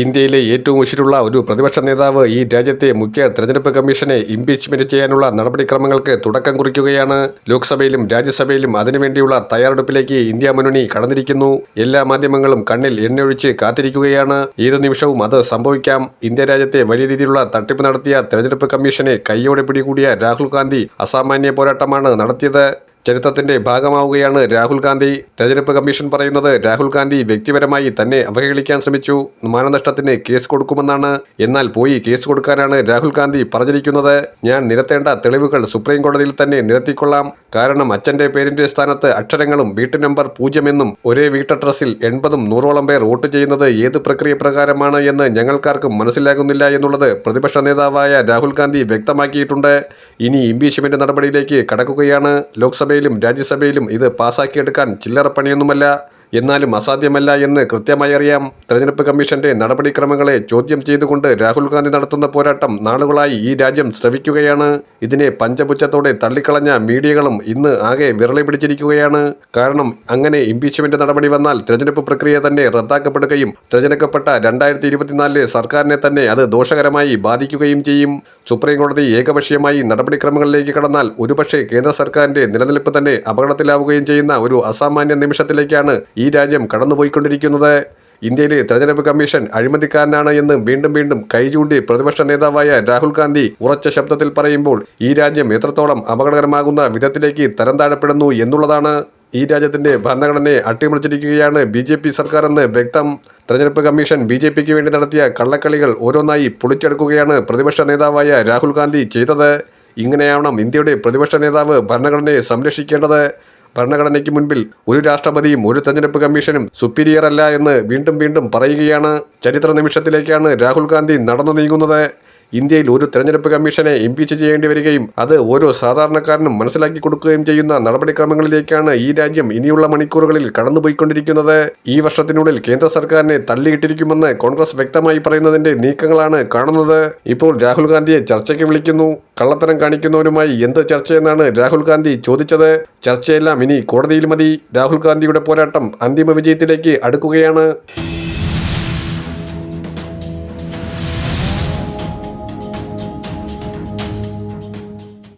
ഇന്ത്യയിലെ ഏറ്റവും ഉശിരുള്ള ഒരു പ്രതിപക്ഷ നേതാവ് ഈ രാജ്യത്തെ മുഖ്യ തെരഞ്ഞെടുപ്പ് കമ്മീഷനെ ഇംപീച്ച്മെന്റ് ചെയ്യാനുള്ള നടപടിക്രമങ്ങൾക്ക് തുടക്കം കുറിക്കുകയാണ്. ലോക്സഭയിലും രാജ്യസഭയിലും അതിനുവേണ്ടിയുള്ള തയ്യാറെടുപ്പിലേക്ക് ഇന്ത്യ മുന്നണി കടന്നിരിക്കുന്നു. എല്ലാ മാധ്യമങ്ങളും കണ്ണിൽ എണ്ണയൊഴിച്ച് കാത്തിരിക്കുകയാണ്. ഏത് നിമിഷവും അത് സംഭവിക്കാം. ഇന്ത്യ രാജ്യത്തെ വലിയ രീതിയിലുള്ള തട്ടിപ്പ് നടത്തിയ തെരഞ്ഞെടുപ്പ് കമ്മീഷനെ കൈയോടെ പിടികൂടിയ രാഹുൽ ഗാന്ധി അസാമാന്യ പോരാട്ടമാണ് നടത്തിയത്. ചരിത്രത്തിന്റെ ഭാഗമാവുകയാണ് രാഹുൽ ഗാന്ധി. തെരഞ്ഞെടുപ്പ് കമ്മീഷൻ പറയുന്നത് രാഹുൽ ഗാന്ധി വ്യക്തിപരമായി തന്നെ അവഹേളിക്കാൻ ശ്രമിച്ചു. മാനനഷ്ടത്തിന് കേസ് കൊടുക്കുമെന്നാണ്. എന്നാൽ പോയി കേസ് കൊടുക്കാനാണ് രാഹുൽ ഗാന്ധി പറഞ്ഞിരിക്കുന്നത്. ഞാൻ നിരത്തേണ്ട തെളിവുകൾ സുപ്രീം കോടതിയിൽ തന്നെ നിരത്തിക്കൊള്ളാം. കാരണം അച്ഛന്റെ പേരിന്റെ സ്ഥാനത്ത് അക്ഷരങ്ങളും വീട്ടു നമ്പർ പൂജ്യമെന്നും ഒരേ വീട്ടഡ്രസ്സിൽ എൺപതും നൂറോളം പേർ വോട്ട് ചെയ്യുന്നത് ഏത് പ്രക്രിയ പ്രകാരമാണ് എന്ന് ഞങ്ങൾക്കാർക്കും മനസ്സിലാകുന്നില്ല എന്നുള്ളത് പ്രതിപക്ഷ നേതാവായ രാഹുൽ ഗാന്ധി വ്യക്തമാക്കിയിട്ടുണ്ട്. ഇനി ഇംപീച്ച്മെന്റ് നടപടിയിലേക്ക് കടക്കുകയാണ്. ലോക്സഭയിലും രാജ്യസഭയിലും ഇത് പാസാക്കിയെടുക്കാൻ ചില്ലറ പണിയൊന്നുമല്ല. എന്നാലും അസാധ്യമല്ല എന്ന് കൃത്യമായി അറിയാം. തെരഞ്ഞെടുപ്പ് കമ്മീഷന്റെ നടപടിക്രമങ്ങളെ ചോദ്യം ചെയ്തുകൊണ്ട് രാഹുൽ ഗാന്ധി നടത്തുന്ന പോരാട്ടം നാളുകളായി ഈ രാജ്യം ശ്രവിക്കുകയാണ്. ഇതിനെ പഞ്ചപുച്ഛത്തോടെ തള്ളിക്കളഞ്ഞ മീഡിയകളും ഇന്ന് ആകെ വിരളി പിടിച്ചിരിക്കുകയാണ്. കാരണം അങ്ങനെ ഇംപീച്ച്മെന്റ് നടപടി വന്നാൽ തെരഞ്ഞെടുപ്പ് പ്രക്രിയ തന്നെ റദ്ദാക്കപ്പെടുകയും തെരഞ്ഞെടുക്കപ്പെട്ട രണ്ടായിരത്തി ഇരുപത്തിനാലിലെ സർക്കാരിനെ തന്നെ അത് ദോഷകരമായി ബാധിക്കുകയും ചെയ്യും. സുപ്രീം കോടതി ഏകപക്ഷീയമായി നടപടിക്രമങ്ങളിലേക്ക് കടന്നാൽ ഒരുപക്ഷെ കേന്ദ്ര സർക്കാരിന്റെ നിലനിൽപ്പ് തന്നെ അപകടത്തിലാവുകയും ചെയ്യുന്ന ഒരു അസാമാന്യ നിമിഷത്തിലേക്കാണ് ഈ രാജ്യം കടന്നുപോയിക്കൊണ്ടിരിക്കുന്നത്. ഇന്ത്യയിലെ തെരഞ്ഞെടുപ്പ് കമ്മീഷൻ അഴിമതിക്കാരനാണ് എന്ന് വീണ്ടും വീണ്ടും കൈചൂണ്ടി പ്രതിപക്ഷ നേതാവായ രാഹുൽ ഗാന്ധി ഉറച്ച ശബ്ദത്തിൽ പറയുമ്പോൾ ഈ രാജ്യം എത്രത്തോളം അപകടകരമാകുന്ന വിധത്തിലേക്ക് തരം താഴപ്പെടുന്നു എന്നുള്ളതാണ് ഈ രാജ്യത്തിന്റെ ഭരണഘടനയെ അട്ടിമറിച്ചിരിക്കുകയാണ് ബി ജെ പി സർക്കാർ എന്ന് വ്യക്തം. തെരഞ്ഞെടുപ്പ് കമ്മീഷൻ ബി ജെ പിക്ക് വേണ്ടി നടത്തിയ കള്ളക്കളികൾ ഓരോന്നായി പൊളിച്ചെടുക്കുകയാണ് പ്രതിപക്ഷ നേതാവായ രാഹുൽ ഗാന്ധി ചെയ്തത്. ഇങ്ങനെയാവണം ഇന്ത്യയുടെ പ്രതിപക്ഷ നേതാവ് ഭരണഘടനയെ സംരക്ഷിക്കേണ്ടത്. ഭരണഘടനയ്ക്ക് മുൻപിൽ ഒരു രാഷ്ട്രപതിയും ഒരു തെരഞ്ഞെടുപ്പ് കമ്മീഷനും സുപ്പീരിയർ അല്ല എന്ന് വീണ്ടും വീണ്ടും പറയുകയാണ്. ചരിത്ര നിമിഷത്തിലേക്കാണ് രാഹുൽ ഗാന്ധി നടന്നു നീങ്ങുന്നത്. ഇന്ത്യയിൽ ഒരു തെരഞ്ഞെടുപ്പ് കമ്മീഷനെ ഇംപീച്ച് ചെയ്യേണ്ടി വരികയും അത് ഓരോ സാധാരണക്കാരനും മനസ്സിലാക്കി കൊടുക്കുകയും ചെയ്യുന്ന നടപടിക്രമങ്ങളിലേക്കാണ് ഈ രാജ്യം ഇനിയുള്ള മണിക്കൂറുകളിൽ കടന്നുപോയിക്കൊണ്ടിരിക്കുന്നത്. ഈ വർഷത്തിനുള്ളിൽ കേന്ദ്ര സർക്കാരിനെ തള്ളിയിട്ടിരിക്കുമെന്ന് കോൺഗ്രസ് വ്യക്തമായി പറയുന്നതിന്റെ നീക്കങ്ങളാണ് കാണുന്നത്. ഇപ്പോൾ രാഹുൽ ഗാന്ധിയെ ചർച്ചയ്ക്ക് വിളിക്കുന്നു. കള്ളത്തരം കാണിക്കുന്നവരുമായി എന്ത് ചർച്ചയെന്നാണ് രാഹുൽ ഗാന്ധി ചോദിച്ചത്. ചർച്ചയെല്ലാം ഇനി കോടതിയിൽ മതി. രാഹുൽ ഗാന്ധിയുടെ പോരാട്ടം അന്തിമ വിജയത്തിലേക്ക് അടുക്കുകയാണ്.